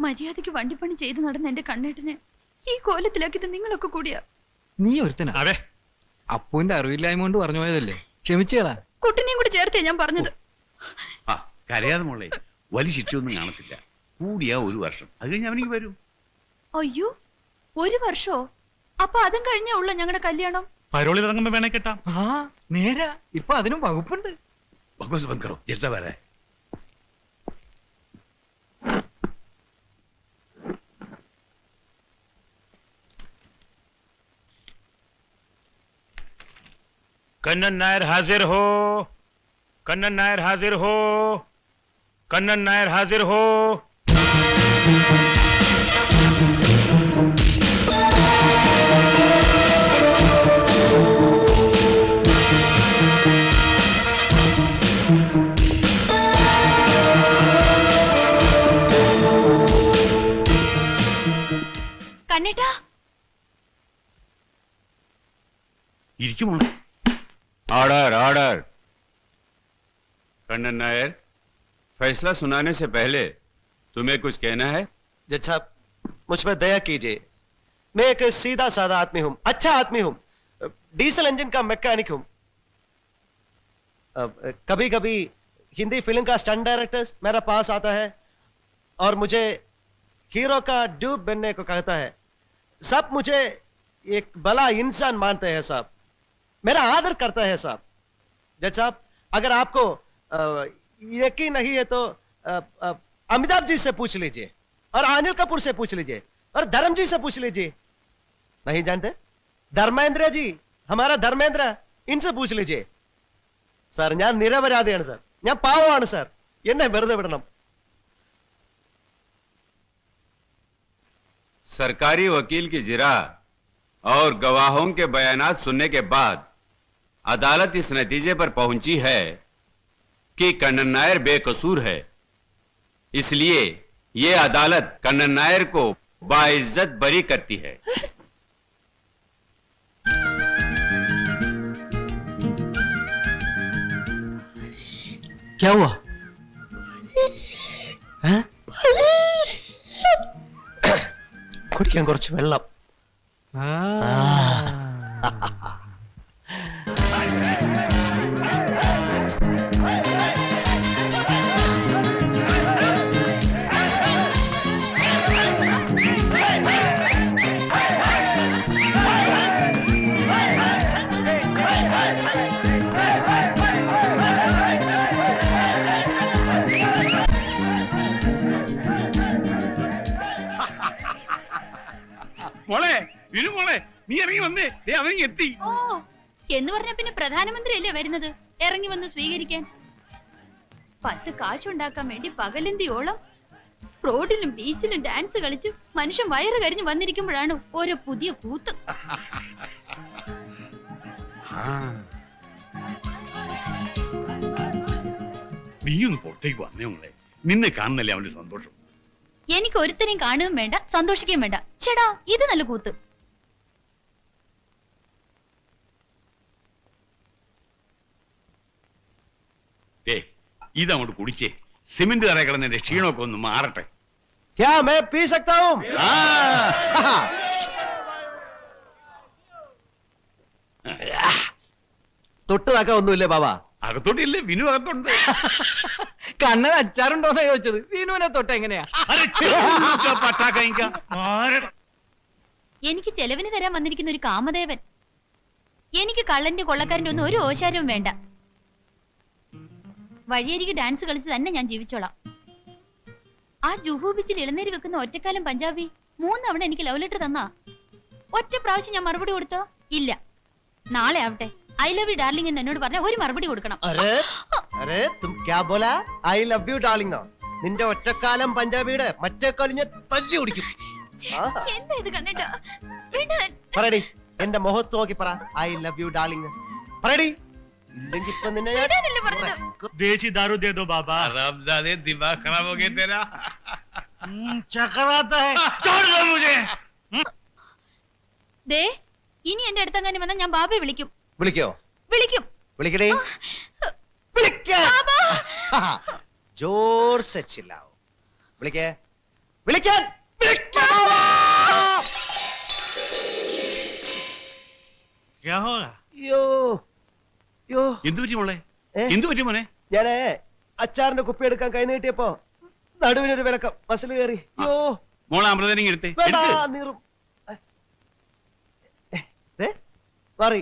മര്യാദയ്ക്ക് വണ്ടിപ്പണി ചെയ്ത് നടന്ന എന്റെ കണ്ണേട്ടനെ ഈ കോലത്തിലാക്കിയത് നിങ്ങളൊക്കെ കൂടിയാ. നീ ഒരുത്തനാ? അതെ. അപ്പുവിന്റെ അറിവില്ലായ്മ കൊണ്ട് പറഞ്ഞു പോയതല്ലേ? ക്ഷമിച്ചേടാ. കുട്ടിനെയും കൂടി ചേർത്തേ ഞാൻ പറഞ്ഞത്. ആ കരയാതെ മോളെ വലിയ ശിക്ഷയൊന്നും കാണത്തില്ല. കൂടിയാ ഒരു വർഷം. അത് കഴിഞ്ഞ് അവനിക്ക് വരും. അയ്യോ ഒരു വർഷോ? അപ്പൊ അതും കഴിഞ്ഞേ ഉള്ള ഞങ്ങളുടെ കല്യാണം? പരോളിൽ ഇറങ്ങുമ്പോ വേണേ കേട്ടാ. ആ നേരാ. ഇപ്പൊ അതിനും വകുപ്പുണ്ട്. ബക്കോസ് ബങ്കറോ കറോ വരാ വരെ कन्नन नायर हाजिर हो कन्नन नायर हाजिर हो कन्नन नायर हाजिर हो കണ്ണേട്ടാ ഇരിക്കും മോളെ ऑर्डर ऑर्डर कन्नन नायर फैसला सुनाने से पहले तुम्हें कुछ कहना है? जज साहब, मुझ पर दया कीजिए। मैं एक सीधा साधा आदमी हूँ अच्छा आदमी हूँ। डीजल इंजन का मैकेनिक हूँ। कभी कभी हिंदी फ़िल्म का स्टंट डायरेक्टर मेरा पास आता है और मुझे हीरो का ड्यूब बनने को कहता है। सब मुझे एक भला इंसान मानते हैं, साहब। मेरा आदर करता है साहब जज साहब अगर आपको अ, यकीन नहीं है तो अ, अ, अमिताभ जी से पूछ लीजिए और अनिल कपूर से पूछ लीजिए और धर्म जी से पूछ लीजिए नहीं जानते ധർമ്മേന്ദ്ര ജി ഹമാരാ ധർമ്മേന്ദ്ര ഇൻസെ പൂച്ച് ലിജിയെ സാർ ഞാൻ നിരപരാധിയാണ് സാർ ഞാൻ പാവമാണ് സാർ എന്നെ വെറുതെ വിടണം सरकारी वकील की जिरा और गवाहों के बयानात सुनने के बाद अदालत इस नतीजे पर पहुंची है कि कन्नन नायर बेकसूर है इसलिए ये अदालत कन्नन नायर को बाइज्जत बरी करती है क्या हुआ हैं? കുടിക്കാൻ കുറച്ച് വെള്ളം മോളെ നീ ഇറങ്ങി വന്നേ. ദേ അവനിങ് എത്തി. ഓ എന്ന് പറഞ്ഞ പിന്നെ പ്രധാനമന്ത്രി അല്ലേ വരുന്നത്? ഇറങ്ങി വന്ന് സ്വീകരിക്കാൻ. പത്ത് കാശുണ്ടാക്കാൻ വേണ്ടി പകലന്തിയോളം? റോഡിലും ബീച്ചിലും ഡാൻസ് കളിച്ച് മനുഷ്യൻ വയറ് കരിഞ്ഞു വന്നിരിക്കുമ്പോഴാണ് ഓരോ പുതിയ കൂത്ത്. നീ ഒന്ന് പുറത്തേക്ക് വന്നേ മോളെ. നിന്നെ കാണുന്നല്ലേ അവന്റെ സന്തോഷം. എനിക്ക് ഒരുത്തനെയും കാണുകയും വേണ്ട സന്തോഷിക്കുകയും വേണ്ട. ചേടാ ഇത് നല്ല കൂത്ത് ഏ ഇതങ്ങോട്ട് കുടിച്ചേ. സിമെന്റ് തറ കിടന്നതിന്റെ ക്ഷീണമൊക്കെ ഒന്ന് മാറട്ടെ. ക്യാ മേ ഒന്നുമില്ലേ ബാബാ? അകത്തോട്ടില്ലേ? വിനു അകത്തോണ്ട്. കണ്ണൻ അച്ചാറുണ്ടോന്നാ ചോദിച്ചത്. വിനുവിനെ തൊട്ട് എങ്ങനെയാ? എനിക്ക് ചെലവിന് തരാൻ വന്നിരിക്കുന്ന ഒരു കാമദേവൻ. എനിക്ക് കള്ളന്റെ കൊള്ളക്കാരന്റെ ഒന്നും ഒരു ഓശാരവും വേണ്ട. വഴിയരികെ ഡാൻസ് കളിച്ച് തന്നെ ഞാൻ ജീവിച്ചോളാം. ആ ജുഹു ബീച്ചിൽ ഇളനേരി വെക്കുന്ന ഒറ്റക്കാലം പഞ്ചാബി മൂന്നവണ എനിക്ക് ലവ് ലെറ്റർ തന്നാ. ഒറ്റ പ്രാവശ്യം ഞാൻ മറുപടി കൊടുത്തോ? ഇല്ല. നാളെ ആവട്ടെ. ഐ ലവ് യു ഡാർലിംഗ് എന്ന് എന്നോട് പറഞ്ഞ ഒരു മറുപടി കൊടുക്കണം. അരേ അരേ തും ക്യാ ബോലാ? ഐ ലവ് യു ഡാർലിംഗ് നിന്റെ ഒറ്റക്കാലം പഞ്ചാബിയുടെ മറ്റേ കളിഞ്ഞ തല്ലി കുടിക്കും എന്താ ഇത് കണ്ടിട്ടാ. പറയടി എന്റെ മുഖത്ത് നോക്കി പറ. ഐ ലവ് യു ഡാർലിംഗ് പറയടി. ഇല്ലെങ്കിൽ ഇപ്പൊ നിന്നെ ഞാൻ വിടാനല്ലേ പറഞ്ഞത് देसी दारू दे दो बाबा हरामजादे, दिमाग खराब हो गया तेरा चक्कर आता है छोड़ दो मुझे ദേ ഇനി എന്റെ അടുത്തങ്ങനെ വന്നാൽ ഞാൻ ബാബയെ വിളിക്കും വിളിക്കോ വിളിക്കും വിളിക്കടി വിളിക്കാൻ ബാബാ जोर से चिल्लाओ വിളിക്കേ വിളിക്കാൻ എന്തു പറ്റി മോളെ? ഏ? എന്തു പറ്റി മോനെ? ഞാനേ അച്ചാറിന്റെ കുപ്പി എടുക്കാൻ കൈ നീട്ടിയപ്പോ നടുവിനൊരു വിളക്കം മസിൽ കയറി. യോ മോളെ അമൃതനെ എടുത്തേ. വേണ്ട എടുക്ക്. നീറും. ഏ, മാറി.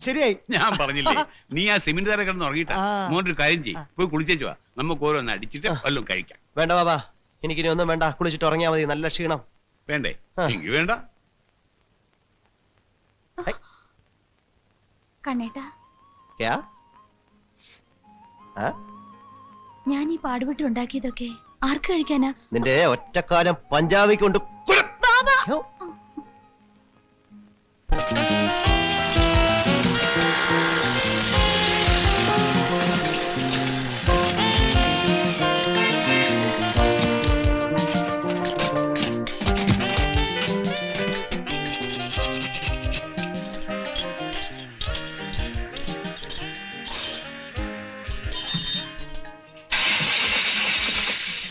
ശരിയായി. ഞാൻ പറഞ്ഞില്ലേ നീ ആ സിമെന്റ് തറ കിടന്ന് ഉറങ്ങിട്ടാ ആ. മോന്റെ ഒരു കാര്യം ചെയ്യും. പോയി കുളിച്ചേച്ചു വാ. നമുക്ക് ഓരോന്ന് അടിച്ചിട്ട് വല്ലതും കഴിക്കാം. വേണ്ട ബാബാ എനിക്കിനി ഒന്നും വേണ്ട. കുളിച്ചിട്ട് ഉറങ്ങിയാ മതി. നല്ല ക്ഷീണം. വേണ്ടേ? ആ. എങ്കിൽ വേണ്ട. കണ്ണേട്ടാ ആ? ഞാൻ ഈ പാടുപെട്ടുണ്ടാക്കിയതൊക്കെ ആർക്ക് കഴിക്കാനാ? നിന്റെ ഒറ്റക്കാലം പഞ്ചാബിക്ക്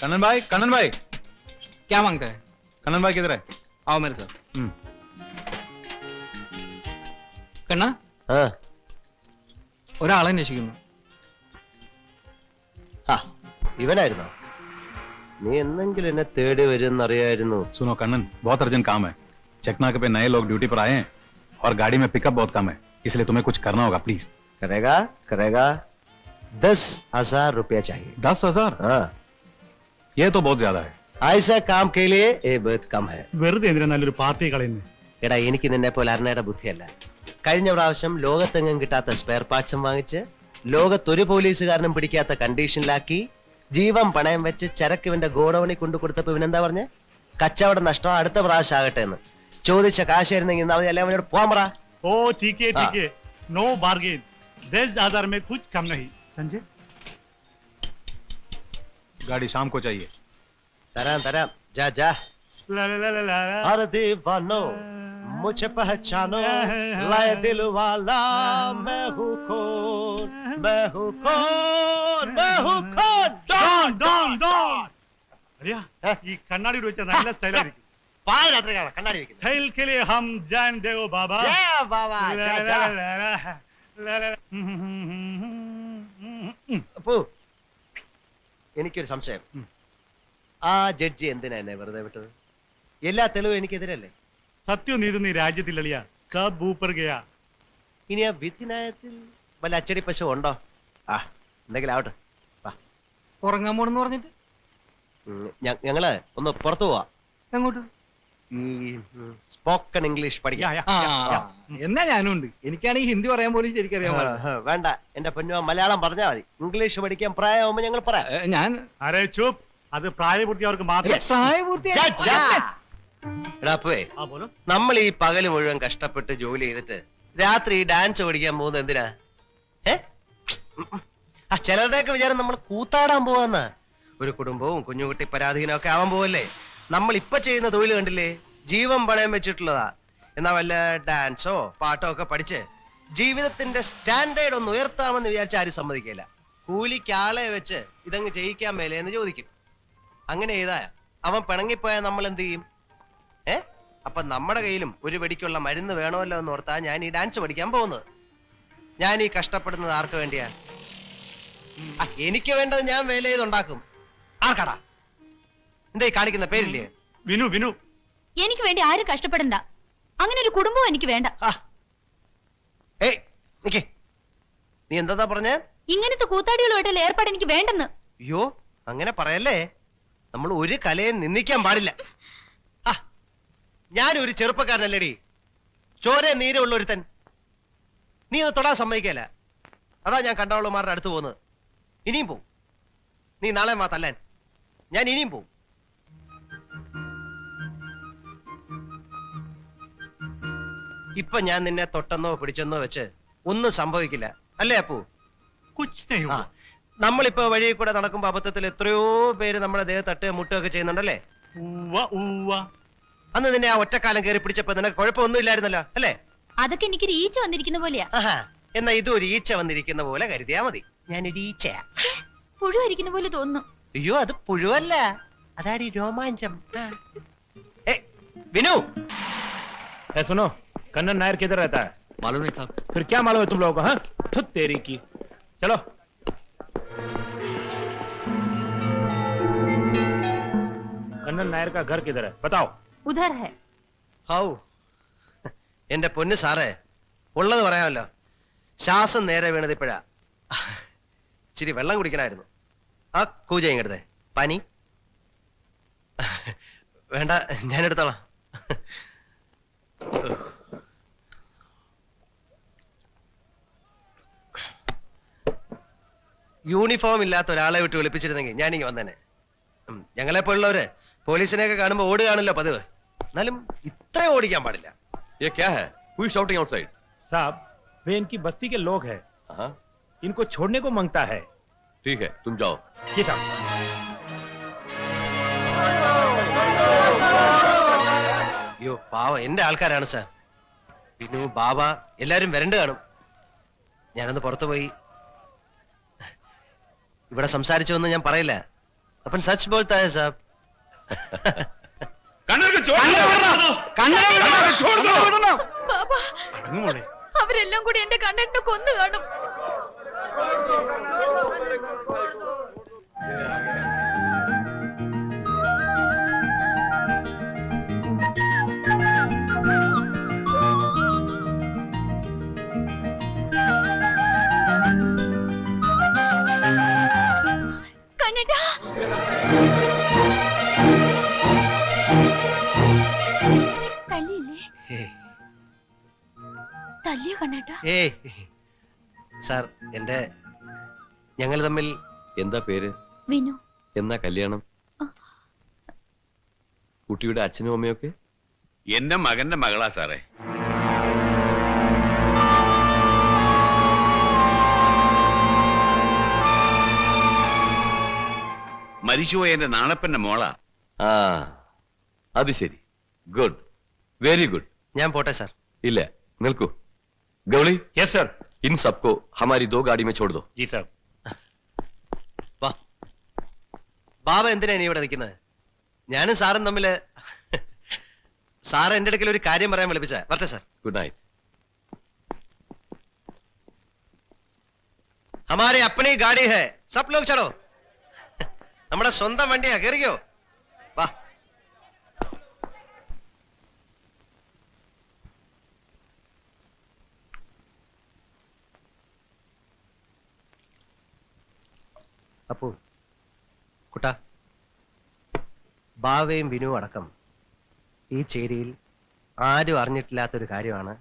कन्नन भाई कन्नन भाई क्या मांगते हैं कन्नन भाई किधर है आओ मेरे साथ हम्म। കണ്ണ ആ ഒരാളെ അന്വേഷിക്കുന്നു ആ, ഇവനായിരുന്നോ നീ എന്തെങ്കിലും എന്നെ തേടി വരുമെന്നറിയായിരുന്നു सुनो कन्नन बहुत अर्जेंट काम है चेकनाके पे नए लोग ड्यूटी पर आए हैं और गाड़ी में पिकअप बहुत कम है इसलिए तुम्हें कुछ करना होगा प्लीज करेगा करेगा दस हजार रुपया चाहिए दस हजार हाँ ये तो बहुत ज्यादा है ऐसा काम के लिए ये बहुत कम है വെറുതെ എന്തിനാ നല്ലൊരു പാർട്ടി കളയുന്നത് എടാ എനിക്ക് നിന്നെ പോലെ അരണയുടെ ബുദ്ധിയല്ല കഴിഞ്ഞ പ്രാവശ്യം ലോകത്തെങ്ങും കിട്ടാത്ത സ്പെയർ പാർട്സും വാങ്ങിച്ച് ലോകത്തൊരു പോലീസുകാരനും പിടിക്കാത്ത കണ്ടീഷനിലാക്കി ജീവൻ പണയം വെച്ച് ചരക്ക് ഇവന്റെ ഗോഡൌണിൽ കൊണ്ടു കൊടുത്തപ്പോ ഇവനെന്താ പറഞ്ഞ് കച്ചവടം നഷ്ടം അടുത്ത പ്രാവശ്യം ആകട്ടെ എന്ന് ചോദിച്ച കാശായിരുന്നെങ്കിൽ ഇന്നാ മതി അല്ലെ അവനോട് പോകാൻ പറ ओ ठीक है ठीक है नो बार्गेन दस हजार में कुछ कम नहीं समझे गाड़ी शाम को चाहिए तराम तराम जा जा हर दीवानो मुझे पहचानो लाए दिल वाला मैं हूँ कौन मैं हूँ कौन मैं हूँ कौन डॉन डॉन डॉन अरे ये कन्नड़ी रोचक नहीं लगता है पाय रात्रे का कन्नड़ी की थाईल के लिए हम जान देव बाबा जय बाबा जा जा ला ला ला अपू എനിക്കൊരു സംശയം. ആ ജഡ്ജി എന്തിനാ എന്നെ വെറുതെ വിട്ടത്? എല്ലാ തെളിവും എനിക്കെതിരല്ലേ? സത്യം നീതുന്ന രാജ്യത്തിലളിയ രാജ്യത്തിൽ അളിയ? കബ് ഊപ്പർ ഗയാ. ഇനി ആ വിധിനായത്തിൽ വല്ല അച്ചടി പശു ഉണ്ടോ? ആ എന്തെങ്കിലും ആവട്ടെ. വാ. ഉറങ്ങാൻ പോണെന്ന് പറഞ്ഞിട്ട്? ഞങ്ങൾ ഒന്ന് പുറത്തു പോവാ. എങ്ങോട്ട്? ഈ സ്പോക്കൺ ഇംഗ്ലീഷ് പഠിക്കാം. ആ യാ. എന്നാ ഞാനും ഉണ്ട് എനിക്കാണെങ്കിൽ ഹിന്ദി പറയാൻ പോലും ശരിക്കറിയാൻ ആ, പാടില്ല. വേണ്ട. എന്റെ പൊന്നു മലയാളം പറഞ്ഞാൽ മതി. ഇംഗ്ലീഷ് പഠിക്കാൻ പ്രായമാകുമ്പോ ഞങ്ങൾ പറയാം. ഏ, ഞാൻ അരെ ചുപ് അത് പ്രായപൂർത്തിയവർക്ക് മാത്രം. പ്രായപൂർത്തിയായ ചാ, ചാ. എടാ ആ പോലും നമ്മൾ ഈ പകൽ മുഴുവൻ കഷ്ടപ്പെട്ട് ജോലി ചെയ്തിട്ട് രാത്രി ഡാൻസ് പഠിക്കാൻ പോകുന്നത് എന്തിനാ? ഏ? ആ ചിലരുടെയൊക്കെ വിചാരം നമ്മൾ കൂത്താടാൻ പോവാന്ന. ഒരു കുടുംബവും കുഞ്ഞുകുട്ടി പരാധീനമൊക്കെ ഒക്കെ ആവാൻ പോവല്ലേ? നമ്മൾ ഇപ്പൊ ചെയ്യുന്ന തൊഴിൽ കണ്ടില്ലേ? ജീവൻ പണയം വെച്ചിട്ടുള്ളതാ. എന്നാ വല്ല ഡാൻസോ പാട്ടോ ഒക്കെ പഠിച്ച് ജീവിതത്തിന്റെ സ്റ്റാൻഡേർഡ് ഒന്ന് ഉയർത്താമെന്ന് വിചാരിച്ച ആരും സമ്മതിക്കില്ല കൂലിക്ക് ആളെ വെച്ച് ഇതങ്ങ് ചെയ്യിക്കാൻ മേലെ എന്ന് ചോദിക്കും. അങ്ങനെ ചെയ്താ അവൻ പിണങ്ങിപ്പോയാൽ നമ്മൾ എന്ത് ചെയ്യും? ഏ? അപ്പൊ നമ്മുടെ കയ്യിലും ഒരു വെടിക്കുള്ള മരുന്ന് വേണമല്ലോ എന്ന് ഓർത്താ ഞാൻ ഈ ഡാൻസ് പഠിക്കാൻ പോകുന്നത്. ഞാൻ ഈ കഷ്ടപ്പെടുന്നത് ആർക്ക് വേണ്ടിയാ? എനിക്ക് വേണ്ടത് ഞാൻ വേല ചെയ്തുണ്ടാക്കും ആർക്കാടാ? എന്താ ഈ കാണിക്കുന്ന പേരില്ലേ? വിനു വിനു. എനിക്ക് വേണ്ടി ആരും കഷ്ടപ്പെടണ്ട. അങ്ങനെ ഒരു കുടുംബവും എനിക്ക് വേണ്ട. ആ. ഏയ് നിക്കേ. നീ എന്താ പറഞ്ഞേ? ഇങ്ങനത്തെ കൂത്താടികളുമായിട്ടുള്ള ഏർപ്പാട് എനിക്ക് വേണ്ടെന്ന്. അയ്യോ അങ്ങനെ പറയല്ലേ? നമ്മൾ ഒരു കലയെ നിന്ദിക്കാൻ പാടില്ല. ആ ഞാനൊരു ചെറുപ്പക്കാരനല്ലേടി. ചോര നീരമുള്ള ഒരുത്തൻ നീ ഒന്ന് തൊടാൻ സമ്മതിക്കല. അതാ ഞാൻ കണ്ടവളുമാരുടെ അടുത്ത് പോകുന്നത്. ഇനിയും പോവും. നീ നാളെ തല്ലാൻ. ഞാൻ ഇനിയും പോവും. ഇപ്പൊ ഞാൻ നിന്നെ തൊട്ടെന്നോ പിടിച്ചെന്നോ വെച്ച് ഒന്നും സംഭവിക്കില്ല അല്ലേ അപ്പു കുച്ച് നെയ് ആ ഹുവാ. നമ്മളിപ്പോ വഴി കൂടെ നടക്കുമ്പോ അബദ്ധത്തിൽ എത്രയോ പേര് നമ്മുടെ ദേഹത്ത് തട്ട് മുട്ടുകയൊക്കെ ചെയ്യുന്നുണ്ടല്ലേ ഉവ്വ, ഉവ്വ. അന്ന് നിന്നെ ആ ഒറ്റക്കാലം കയറി പിടിച്ചപ്പോ നിനക്ക് കുഴപ്പമൊന്നും ഇല്ലായിരുന്നല്ലോ അല്ലേ അതൊക്കെ എനിക്ക് ഈച്ച വന്നിരിക്കുന്ന പോലെയാ ആഹാ എന്നാ ഇതും ഒരു ഈച്ച വന്നിരിക്കുന്ന പോലെ കരുതിയാ മതി ഞാനൊരു ഈച്ചയാ ഛേ, പുഴുവായിരിക്കുന്ന പോലെ തോന്നുന്നു അയ്യോ അത് പുഴുവല്ല അതാടി രോമാഞ്ചം ആ. ഏ വിനു ए, सुनो कन्नन नायर किधर रहता है मालूम नहीं साहब फिर क्या मालूम है तुम लोगों को हाँ धुत तेरी की चलो कन्नन नायर का घर किधर है बताओ ഉധർ ഹെ ഹൗ എന്റെ പൊന്ന് സാറേ ഉള്ളത് പറയാമല്ലോ ശ്വാസം നേരെ വീണത് ഇപ്പോഴാ ഇച്ചിരി വെള്ളം കുടിക്കണമായിരുന്നു ആ കൂജ ഇങ്ങടുത്തെ പനി വേണ്ട ഞാൻ യൂണിഫോം ഇല്ലാത്ത ഒരാളെ വിട്ട് വിളിപ്പിച്ചിരുന്നെങ്കിൽ ഞാനിങ്ങി വന്നേനെ ഉം, ഞങ്ങളെ പോലുള്ളവര് പോലീസിനെയൊക്കെ കാണുമ്പോ ഓടുകയാണല്ലോ പതിവ് എന്നാലും ഇത്ര ഓടിക്കാൻ പാടില്ല ये क्या है हुई शाउटिंग आउटसाइड साहब वे इनकी बस्ती के लोग हैं हाँ इनको छोड़ने को मांगता है ठीक है तुम जाओ जी साहब അയ്യോ പാവം എന്റെ ആൾക്കാരാണ് സാർ വിനു ബാബ എല്ലാരും വരണ്ട് കാണും ഞാനൊന്ന് പുറത്തു പോയി ഇവിടെ സംസാരിച്ചുവെന്ന് ഞാൻ പറയില്ല. അപ്പൻ സച്ച് ബോൾത്തായ സാബ്. അവരെല്ലാം കൂടി എന്റെ കണ്ണെട്ട് കൊന്നു കാണും. സാർ എന്റെ ഞങ്ങൾ തമ്മിൽ എന്താ പേര്? വിനു. എന്നാ കല്യാണം? കുട്ടിയുടെ അച്ഛനും അമ്മയൊക്കെ? എന്റെ മകന്റെ മകളാ സാറേ. മരിച്ചുപോയ എന്റെ നാണപ്പന്റെ മോളാ ആ അത് ശരി ഗുഡ് വെരി ഗുഡ് ഞാൻ പോട്ടെ സാർ ഇല്ല നിൽക്കൂ ഗൗളി यस सर इन सबको हमारी दो गाड़ी में छोड़ दो जी साहब വാ ബാബ എന്തിനാ നീ ഇവിടെ നിൽക്കുന്നത് ഞാനും സാറും തമ്മില് സാറ് എന്റെ അടുക്കൽ ഒരു കാര്യം പറയാൻ വിളിപ്പിച്ച വരട്ടെ സാർ गुड नाइट हमारी अपनी गाड़ी है सब लोग चलो നമ്മുടെ സ്വന്തം വണ്ടിയാ കയറിയോ വാ. അപ്പു കുട്ട ബാവയും വിനു അടക്കം ഈ ചേരിയിൽ ആരും അറിഞ്ഞിട്ടില്ലാത്തൊരു കാര്യമാണ്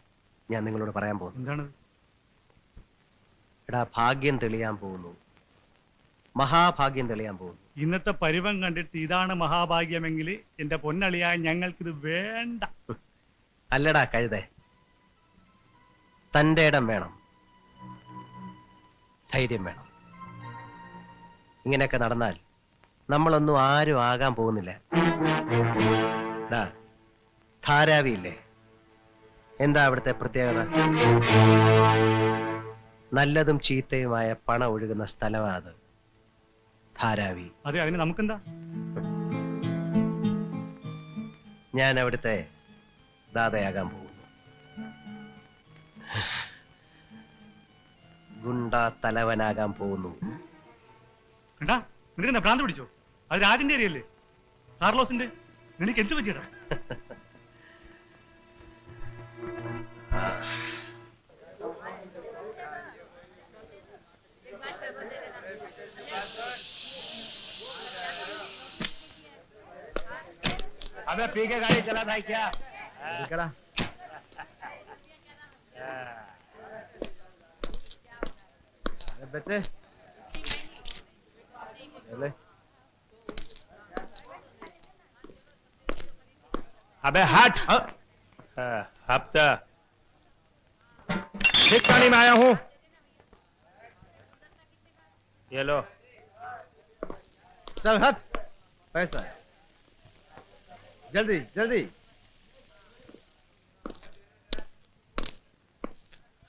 ഞാൻ നിങ്ങളോട് പറയാൻ പോകുന്നത്. എന്താണ്? എടാ ഭാഗ്യം തെളിയാൻ പോകുന്നു. മഹാഭാഗ്യം തെളിയാൻ പോകുന്നു. ഇന്നത്തെ പരിവം കണ്ടിട്ട് ഇതാണ് മഹാഭാഗ്യമെങ്കിൽ എന്റെ പൊന്നളിയായ ഞങ്ങൾക്കിത് വേണ്ട. അല്ലടാ കഴുതേ. തന്റെ ഇടം വേണം. ധൈര്യം വേണം. ഇങ്ങനെയൊക്കെ നടന്നാൽ നമ്മളൊന്നും ആരും ആകാൻ പോകുന്നില്ല. ധാരാവിയില്ലേ? എന്താ അവിടുത്തെ പ്രത്യേകത? നല്ലതും ചീത്തയുമായ പണം ഒഴുകുന്ന സ്ഥലമാണ് അത്. ധാരാവി. അതെ അതിന് നമുക്കെന്താ? ഞാൻ അവിടുത്തെ ദാതയാകാൻ പോകുന്നു. ഗുണ്ട തലവനാകാൻ പോകുന്നു. കണ്ടാ? നിനക്ക് എന്നാ ഭ്രാന്ത് പിടിച്ചോ? അത് രാജിന്റെ ഏരിയല്ലേ കാർലോസിന്റെ? നിനക്ക് എന്ത് പറ്റിയടാ? अबे पी के गाड़ी चला था क्या? करा अरे बच्चे अबे हट। हाँ, हफ़्ता ठीक पानी में आया हूँ। ये लो। चल हट। पैसा जल्दी जल्दी।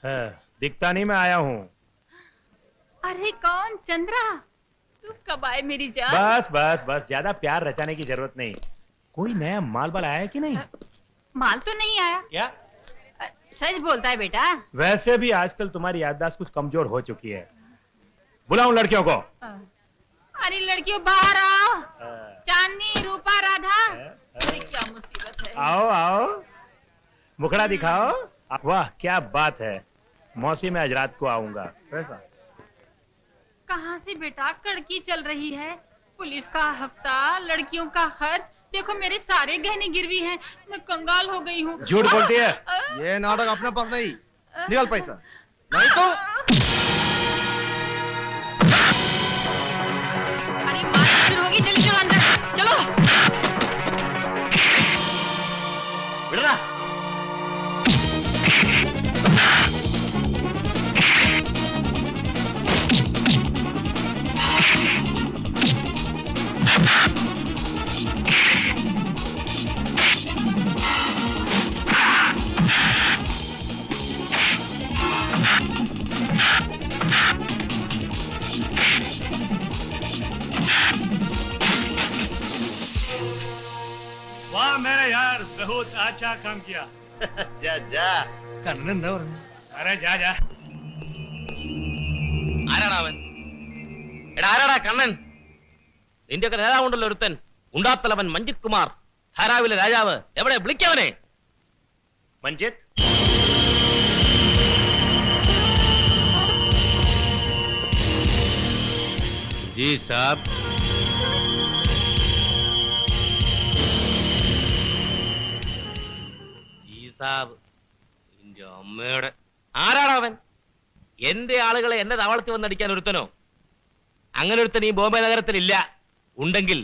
हाँ, दिखता नहीं मैं आया हूँ। अरे कौन? चंद्रा तू कब आए मेरी जान? बस बस बस ज़्यादा प्यार रचाने की ज़रूरत नहीं। कोई नया माल बाल आया है कि नहीं? माल तो नहीं आया। क्या? सच बोलता है बेटा। वैसे भी आजकल तुम्हारी याददाश्त कुछ कमज़ोर हो चुकी है। बुलाऊं लड़कियों को। अरे लड़कियों बाहर आओ। चांदनी रूपा राधा। अरे क्या मुसीबत है। आओ आओ। मुखड़ा दिखाओ। वाह क्या बात है। मौसी में आज रात को आऊँगा। कहाँ से बेटा? कड़की चल रही है। पुलिस का हफ़्ता लड़कियों का खर्च। देखो मेरे सारे गहने गिरवी हैं। मैं कंगाल हो गई हूँ। झूठ बोलती है? ये नाटक अपने पास नहीं। निकाल पैसा। नहीं तो वाह मेरे यार बहुत अच्छा काम किया जा जा കണ്ണൻ എന്താ പറഞ്ഞു अरे जा जा ആരാടാ അവൻ എടാ ആരാടാ കണ്ണൻ നിന്റെയൊക്കെ നേതാവുണ്ടല്ലോ ഒരുത്തൻ ഉണ്ടാത്തലവൻ മഞ്ജിത് കുമാർ ധാരാവിലെ രാജാവ് എവിടെ വിളിക്കവനെ मंजित जी साहब ഈ സാബ് നിന്റെ അമ്മയുടെ ആരാടാ അവൻ എന്റെ ആളുകളെ എന്നെ താവളത്തിൽ വന്നടിക്കാൻ ഒരുത്തനോ അങ്ങനെ ഒരുത്തൻ ഈ ബോംബെ നഗരത്തിൽ ഇല്ല ഉണ്ടെങ്കിൽ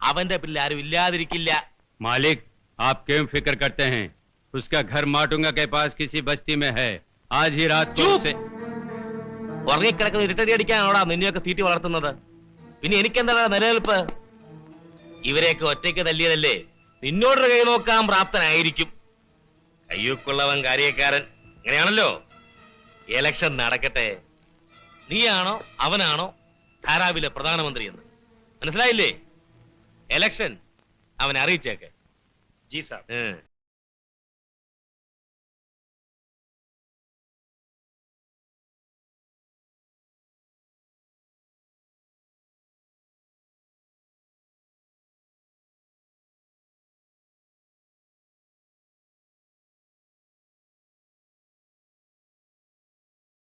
അവന്റെ പിന്നിൽ ആരും ഇല്ലാതിരിക്കില്ല मालिक आप क्यों फिक्र करते हैं उसका घर माटुंगा के पास किसी बस्ती में है आज ही रात को चुप! उसे ഉറങ്ങിക്കിടക്കുന്ന ഇരുട്ടടി അടിക്കാനാണോടാ നിന്നെയൊക്കെ തീറ്റി വളർത്തുന്നത് പിന്നെ എനിക്കെന്താ നിലനിൽപ്പ് ഇവരെയൊക്കെ ഒറ്റയ്ക്ക് തല്ലിയതല്ലേ നിന്നോട് കൈ നോക്കാൻ പ്രാപ്തനായിരിക്കും കയ്യൂക്കുള്ളവൻ കാര്യക്കാരൻ. ഇങ്ങനെയാണല്ലോ? ഇലക്ഷൻ നടക്കട്ടെ. നീയാണോ അവനാണോ ധാരാവിലെ പ്രധാനമന്ത്രി എന്ന് മനസ്സിലായില്ലേ? എലക്ഷൻ അവനെ അറിയിച്ചേക്കെ. G sir.